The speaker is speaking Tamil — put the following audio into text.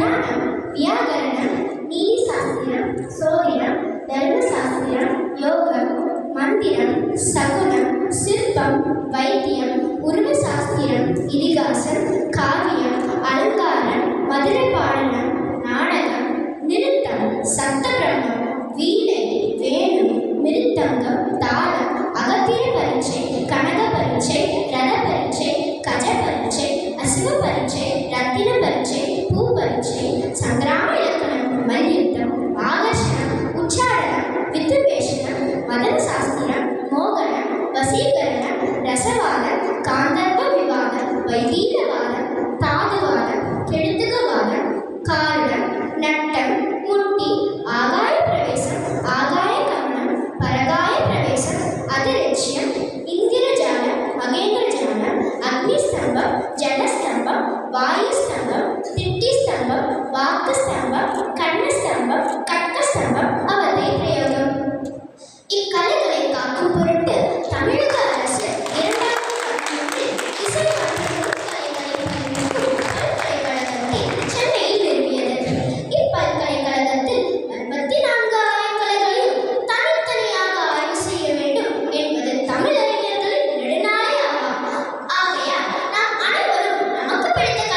புராணம் வியாகரணம் நீதி சாஸ்திரம் சோதிடம் தர்ம சாஸ்திரம் யோகம் மந்திரம் சகுனம் சிற்பம் வைத்தியம் உருவ சாஸ்திரம் இதிகாசம் காவியம் அலங்காரம் மதுரை பாடலம் நாடகம் நிருத்தம் சப்தபிரம்மம் வீணை வேணு மிருத்தங்கம் தாளம் அகத்திய பரீட்சை கனக பரீட்சை அசுவ பரீட்சை ரத்தின பரீட்சை பூ பரீட்சை சங்கராம இலக்கணம் மல்யுத்தம் ஆகர்ஷணம் உச்சாரணம் வித்துவேஷனம் மதன சாஸ்திரம் மோகனம் வசீகரணம் ரசவாதம் காண பிடித்த